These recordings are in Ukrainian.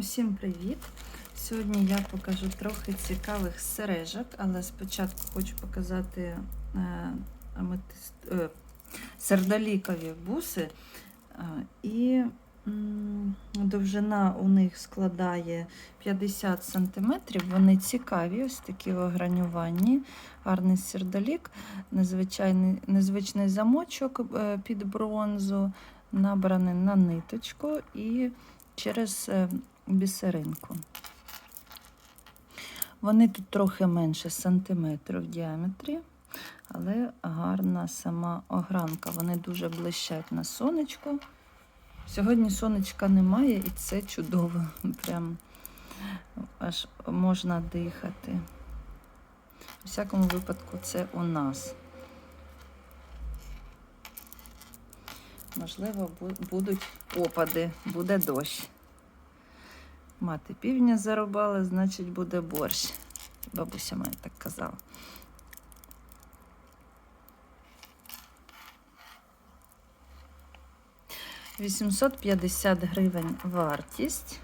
Усім привіт! Сьогодні я покажу трохи цікавих сережок, але спочатку хочу показати е, е, сердолікові буси. Е, і довжина у них складає 50 см. Вони цікаві, ось такі огранювані, гарний сердолік, незвичний замочок під бронзу, набраний на ниточку і через бісеринку. Вони тут трохи менше сантиметру в діаметрі, але гарна сама огранка. Вони дуже блищать на сонечку. Сьогодні сонечка немає, і це чудово. Прям аж можна дихати. У всякому випадку, це у нас. Можливо, будуть опади, буде дощ. Мати півня зарубала, значить буде борщ. Бабуся моя так казала. Вісімсот п'ятдесят гривень вартість.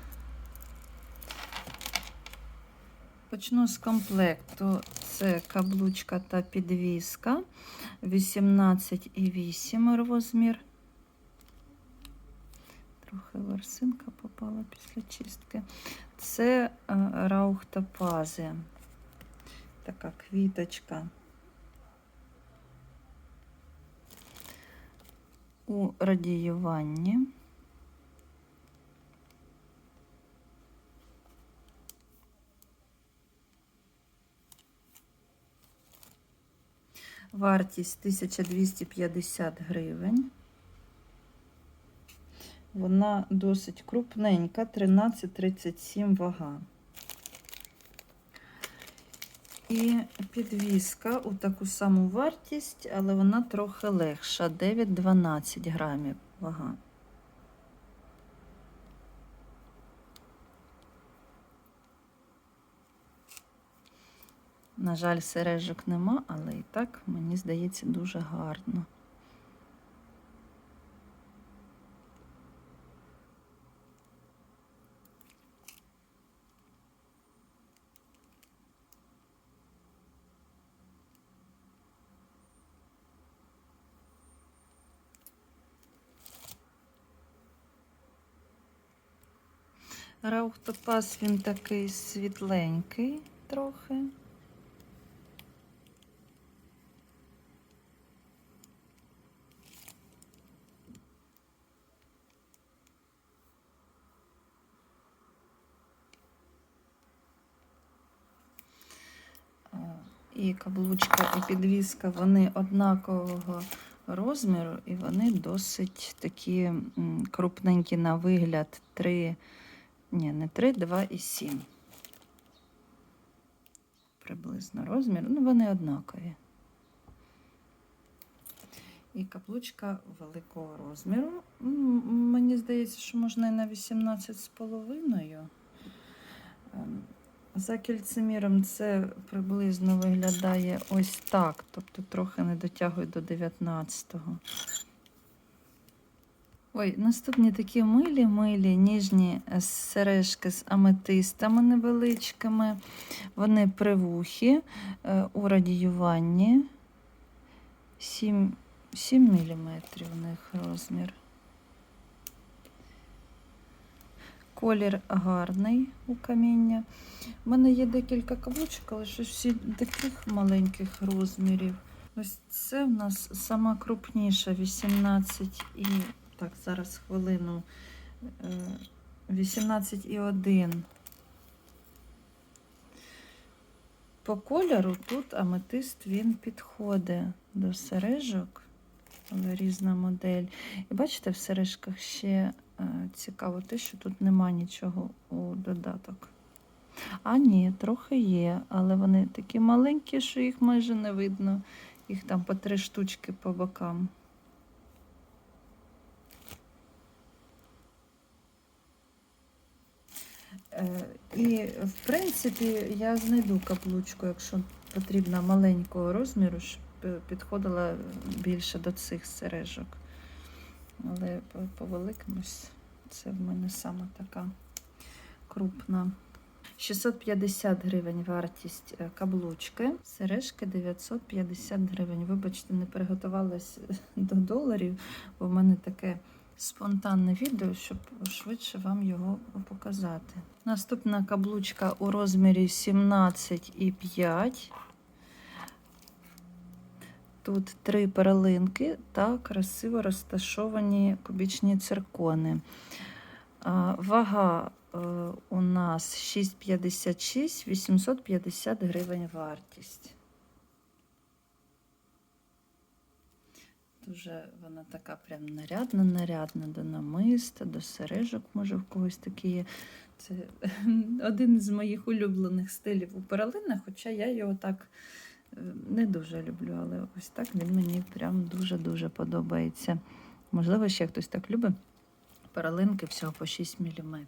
Почну з комплекту. Це каблучка та підвіска. 18,8 розмір. Ворсинка попала після чистки. Це е, раухтопази. Така квіточка. У радіюванні. Вартість 1250 гривень. Вона досить крупненька, 13,37 вага. І підвіска у таку саму вартість, але вона трохи легша 9-12 грамів вага. На жаль, сережок нема, але і так, мені здається, дуже гарно. Раухтопас він такий світленький трохи. І каблучка, і підвіска, вони однакового розміру, і вони досить такі крупненькі на вигляд 3, ні, не 3, 2 і 7. Приблизно розмір. Ну, вони однакові. І каблучка великого розміру. Мені здається, що можна і на 18,5. Ем, За кільцеміром це приблизно виглядає ось так, тобто трохи не дотягує до 19-го. Ой, наступні такі милі, милі, ніжні е, сережки з аметистами невеличкими. Вони привухі е, у радіюванні. 7, 7 мм у них розмір. Колір гарний у каміння. У мене є декілька каблучок, але щось всі таких маленьких розмірів. Ось це в нас сама крупніша 18 і. Так, зараз хвилину. е, 18,1. По кольору тут аметист він підходить до сережок, але різна модель. І бачите, в сережках ще е, цікаво те, що тут нема нічого у додаток. А ні, трохи є, але вони такі маленькі, що їх майже не видно. Їх там по три штучки по бокам. І, в принципі, я знайду каблучку, якщо потрібна маленького розміру, щоб е, підходила більше до цих сережок. Але по, по великомусь це в мене саме така крупна. 650 гривень вартість е, каблучки, сережки 950 гривень. Вибачте, не приготувалась до доларів, бо в мене таке спонтанне відео, щоб швидше вам його показати. Наступна каблучка у розмірі 17,5. Тут три перлинки та красиво розташовані кубічні циркони. Вага е, у нас 6,56, 850 гривень вартість. Дуже вона така прям нарядна, нарядна до намиста, до сережок, може в когось такі є. Це один з моїх улюблених стилів у перлинах, хоча я його так е, не дуже люблю, але ось так він мені прям дуже-дуже подобається. Можливо, ще хтось так любить. Перлинки всього по 6 мм.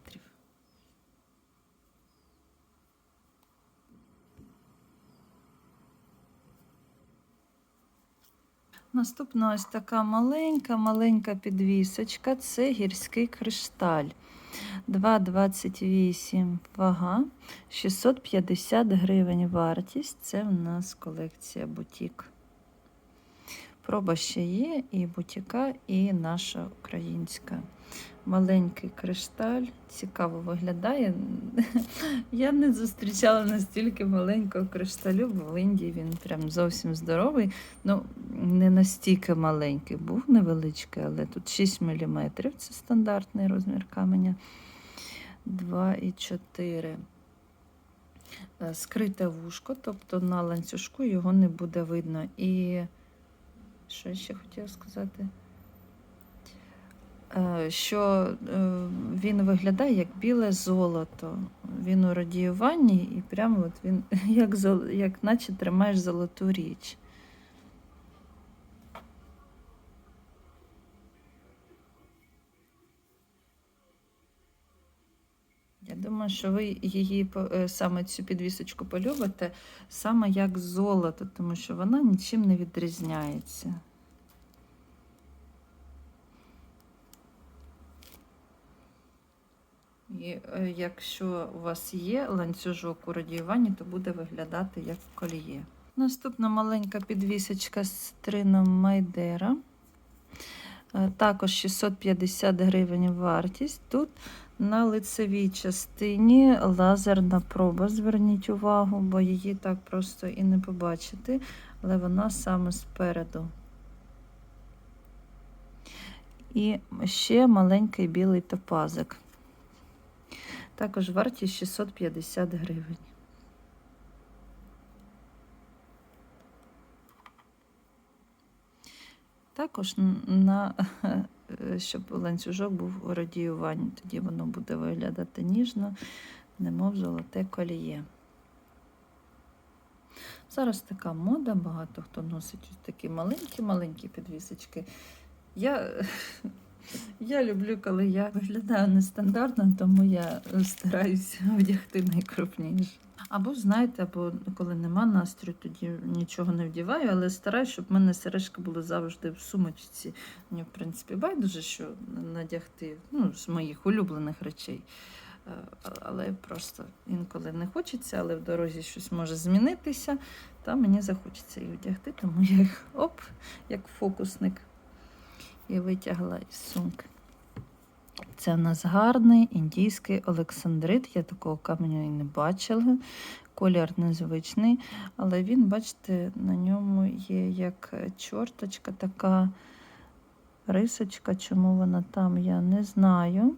Наступна ось така маленька, маленька підвісочка. Це гірський кришталь. 2,28 вага, 650 гривень вартість. Це в нас колекція бутік. Проба ще є, і бутіка, і наша українська. Маленький кришталь, цікаво виглядає. Я не зустрічала настільки маленького кришталю, бо в Індії він прям зовсім здоровий. Ну, не настільки маленький, був невеличкий, але тут 6 мм. Це стандартний розмір каменя. 2,4. Е, Скрите вушко, тобто на ланцюжку його не буде видно. І що я ще хотіла сказати? Е, Що е, він виглядає як біле золото. Він у радіюванні і прямо от він як, як наче тримаєш золоту річ. Я думаю, що ви її е, саме цю підвісочку полюбите саме як золото, тому що вона нічим не відрізняється. І е, якщо у вас є ланцюжок у радіюванні, то буде виглядати як коліє. Наступна маленька підвісочка з трином Майдера. Е, Також 650 гривень вартість. Тут на лицевій частині лазерна проба. Зверніть увагу, бо її так просто і не побачити, але вона саме спереду. І ще маленький білий топазик. Також вартість 650 гривень. Також на, щоб ланцюжок був у радіюванні, тоді воно буде виглядати ніжно, немов золоте коліє. Зараз така мода, багато хто носить ось такі маленькі-маленькі підвісочки. Я, я люблю, коли я виглядаю нестандартно, тому я стараюся вдягти найкрупніше. Або, знаєте, або коли нема настрою, тоді нічого не вдіваю, але стараюсь, щоб в мене сережки були завжди в сумочці. Мені, в принципі, байдуже, що надягти ну, з моїх улюблених речей. Е, Але просто інколи не хочеться, але в дорозі щось може змінитися, та мені захочеться їх вдягти, тому я їх оп, як фокусник, і витягла із сумки. Це в нас гарний індійський олександрит. Я такого каменю і не бачила. Колір незвичний, але він, бачите, на ньому є як чорточка, така рисочка. Чому вона там, я не знаю.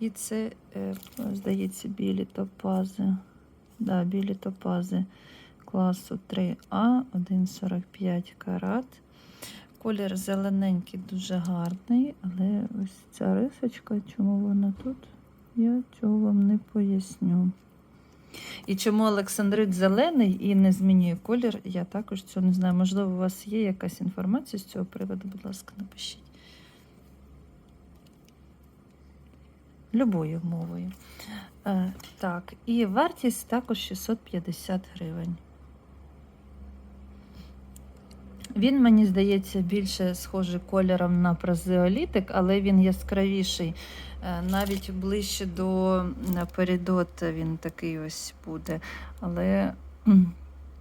І це, е, здається, білі топази. Да, білі топази класу 3А, 1,45 карат. Колір зелененький, дуже гарний, але ось ця рисочка, чому вона тут, я цього вам не поясню. І чому Олександрит зелений і не змінює колір, я також цього не знаю. Можливо, у вас є якась інформація з цього приводу, будь ласка, напишіть. Любою мовою. Е, так, і вартість також 650 гривень. Він, мені здається, більше схожий кольором на празеолітик, але він яскравіший. Е, Навіть ближче до м, передота він такий ось буде. Але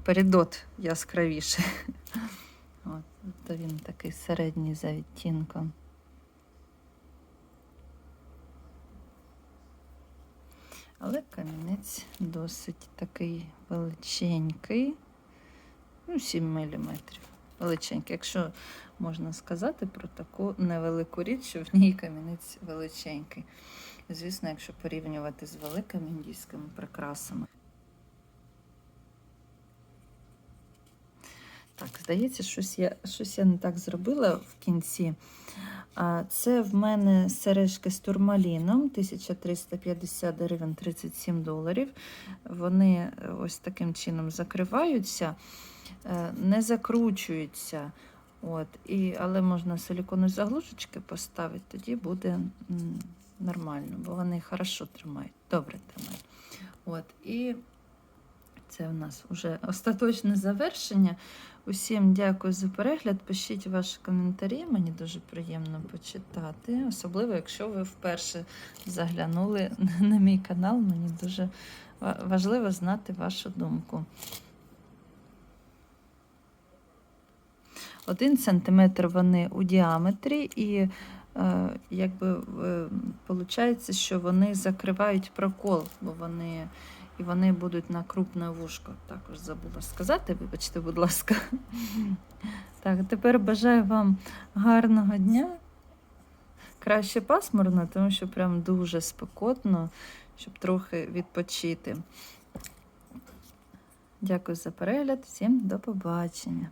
передот яскравіший. То він такий середній за відтінком. Але камінець досить такий величенький. Ну, 7 мм. Величенький. Якщо можна сказати про таку невелику річ, що в ній камінець величенький. Звісно, якщо порівнювати з великими індійськими прикрасами. Так, здається, щось я, щось я не так зробила в кінці. Це в мене сережки з турмаліном 1350 гривень 37 доларів. Вони е, ось таким чином закриваються, не закручуються. От, і, але можна силіконові заглушечки поставити, тоді буде нормально, бо вони хорошо тримають, добре тримають. От, і це в нас вже остаточне завершення. Усім дякую за перегляд. Пишіть ваші коментарі, мені дуже приємно почитати. Особливо, якщо ви вперше заглянули на мій канал, мені дуже важливо знати вашу думку. Один сантиметр вони у діаметрі, і е, якби виходить, що вони закривають прокол, бо вони і вони будуть на крупне вушко. Також забула сказати, вибачте, будь ласка. Так, тепер бажаю вам гарного дня. Краще пасмурно, тому що прям дуже спекотно, щоб трохи відпочити. Дякую за перегляд, всім до побачення.